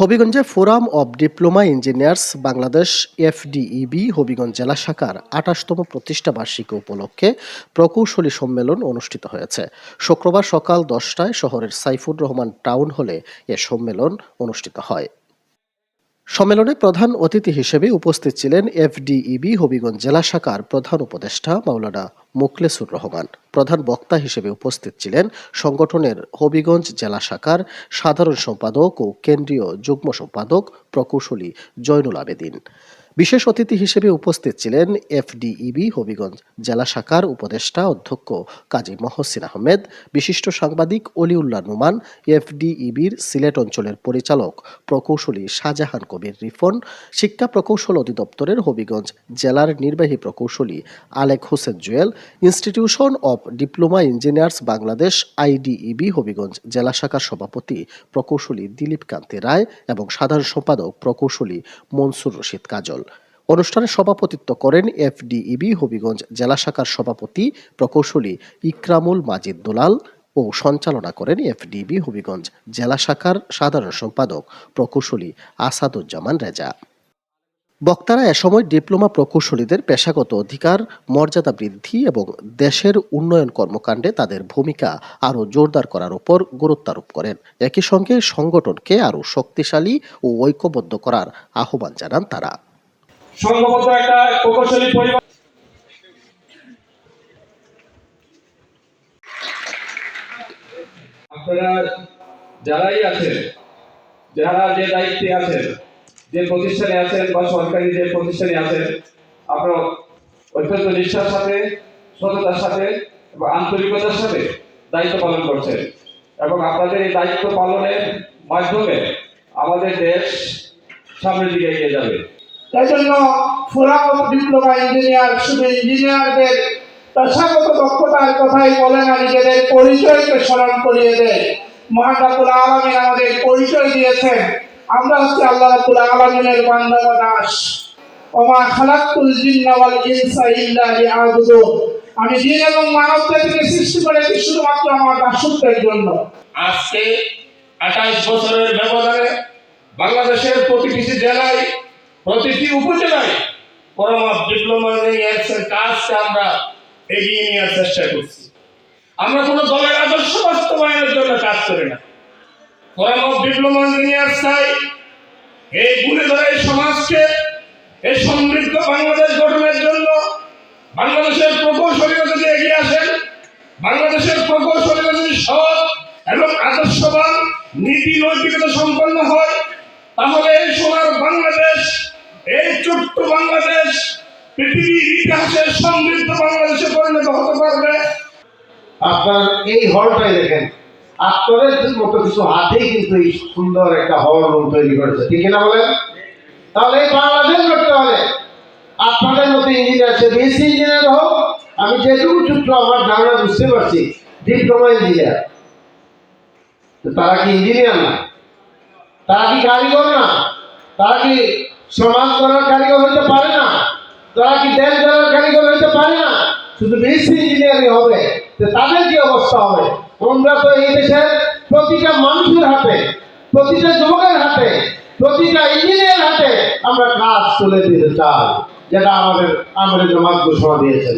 হবিগঞ্জে forum of diploma engineers Bangladesh FDEB Habiganj জেলা শাখার আঠাশতম প্রতিষ্ঠা বার্ষিকী উপলক্ষে প্রকৌশলী সম্মেলন অনুষ্ঠিত হয়েছে। শুক্রবার সকাল দশটায় শহরের সাইফুর রহমান টাউন হলে এ সম্মেলন অনুষ্ঠিত হয়। সম্মেলনে প্রধান অতিথি হিসেবে উপস্থিত ছিলেন এফডিইবি হবিগঞ্জ জেলা শাখার প্রধান উপদেষ্টা মাওলানা মুখলেসুর রহমান। প্রধান বক্তা হিসেবে উপস্থিত ছিলেন সংগঠনের হবিগঞ্জ জেলা শাখার সাধারণ সম্পাদক ও কেন্দ্রীয় যুগ্ম সম্পাদক প্রকৌশলী জয়নুল আবেদিন। বিশেষ অতিথি হিসেবে উপস্থিত ছিলেন এফডিইবি হবিগঞ্জ জেলা শাখার উপদেষ্টা অধ্যক্ষ কাজী মহসিন আহমেদ, বিশিষ্ট সাংবাদিক অলিউল্লাহ নুমান, এফডিইবির সিলেট অঞ্চলের পরিচালক প্রকৌশলী শাহজাহান কবির রিফন, শিক্ষা প্রকৌশল অধিদপ্তরের হবিগঞ্জ জেলার নির্বাহী প্রকৌশলী Alek Hossain Jewel, institution of diploma engineers Bangladesh IDEB Habiganj জেলা শাখার সভাপতি প্রকৌশলী দিলীপ কান্তি রায় এবং সাধারণ সম্পাদক প্রকৌশলী মনসুর রশিদ কাজল। অনুষ্ঠানে সভাপতিত্ব করেন এফডিইবি হবিগঞ্জ জেলা শাখার সভাপতি প্রকৌশলী ইকরামুল মাজিদ দুলাল ও সঞ্চালনা করেন এফডিবি হবিগঞ্জ জেলা শাখার সাধারণ সম্পাদক প্রকৌশলী আসাদুজ্জামান রেজা। বক্তারা এ সময় ডিপ্লোমা প্রকৌশলীদের পেশাগত অধিকার, মর্যাদা বৃদ্ধি এবং দেশের উন্নয়ন কর্মকাণ্ডে তাদের ভূমিকা আরও জোরদার করার উপর গুরুত্বারোপ করেন। একই সঙ্গে সংগঠনকে আরও শক্তিশালী ও ঐক্যবদ্ধ করার আহ্বান জানান তারা। সংঘবদ্ধ একটা প্রকৌশলী পরিবার। আপনারা যারাই আছেন, যারা যে দায়িত্বে আছেন, যে প্রতিষ্ঠানে আছেন বা সরকারি যে প্রতিষ্ঠানে আছেন, আপনারা অত্যন্ত নিষ্ঠার সাথে, সততার সাথে এবং আন্তরিকতার সাথে দায়িত্ব পালন করছেন এবং আপনাদের এই দায়িত্ব পালনের মাধ্যমে আমাদের দেশ সামনের দিকে এগিয়ে যাবে। তাই জন্য অফ ডিপ্লোমা ইঞ্জিনিয়ার, শুধু ইঞ্জিনিয়ারদের পেশাগত দক্ষতার কথাই বলে না, নিজেদের পরিচয়কে স্মরণ করিয়ে দেয়। মহান রাবুল আলমিন আমাদের পরিচয় দিয়েছেন। আমরা হচ্ছে আল্লাহ রাবুল আলমিনের বান্দা বা দাস। ওমা খালাকুল জিন্না ওয়াল ইনসা ইল্লা লিআবুদুন আমি জিন এবং মানব জাতিকে সৃষ্টি করেছি শুধুমাত্র আমার দাসত্বের জন্য। আজকে আঠাইশ বছরের ব্যবধানে বাংলাদেশের প্রতিটি জেলায় প্রতিটি উপজেলায় পরমাপ ডিপ্লোমা কাজকে আমরা এগিয়ে নেওয়ার চেষ্টা করছি। আমরা কোনো দলের আদর্শ বাস্তবায়নের জন্য কাজ করি না। পরমাপ ডিপ্লোমা ইঞ্জিনিয়ার চাই এই গুণে ধরে সমাজকে, এই সমৃদ্ধ বাংলাদেশ গঠনের জন্য বাংলাদেশের প্রকৌশলীরা যদি এগিয়ে আসেন, বাংলাদেশের প্রকৌশলীরা যদি সৎ এবং আদর্শবান নীতি নৈতিকতা সম্পন্ন হয়, তাহলে এই সোনার বাংলাদেশ এই ছোট্ট বাংলাদেশ পৃথিবীর ইতিহাসের সমৃদ্ধ বাংলাদেশে পরিণত হতে পারবে। আপনার এই হলটাই দেখেন। আপনাদের মতো কিছু হাতেই কিন্তু এই সুন্দর একটা হল রুম তৈরি করেছে। ঠিক না বলেন? তাহলে এই বাংলাদেশ করতে হবে। আপনাদের মতো ইঞ্জিনিয়ার, সে বেশি ইঞ্জিনিয়ার হোক, আমি যেটুকু ছোট্ট আমার ধারণা বুঝতে পারছি, ডিপ্লোমা ইঞ্জিনিয়ার। তারা কি ইঞ্জিনিয়ার না? তারা কি কারিগর না? তারা কি সমাজ করার কারিগর হইতে পারে না। তারা কি দেশ করার কারিগর হইতে পারে না? শুধু বেশি ইঞ্জিনিয়ারিং হবে তাদের কি অবস্থা হবে? আমরা তো এই দেশের প্রতিটা মানুষের হাতে, প্রতিটা যুবকের হাতে, প্রতিটা ইঞ্জিনিয়ার হাতে আমরা কাজ তুলে দিতে চাই, যেটা আমাদের আমাদের জমা ঘোষণা দিয়েছেন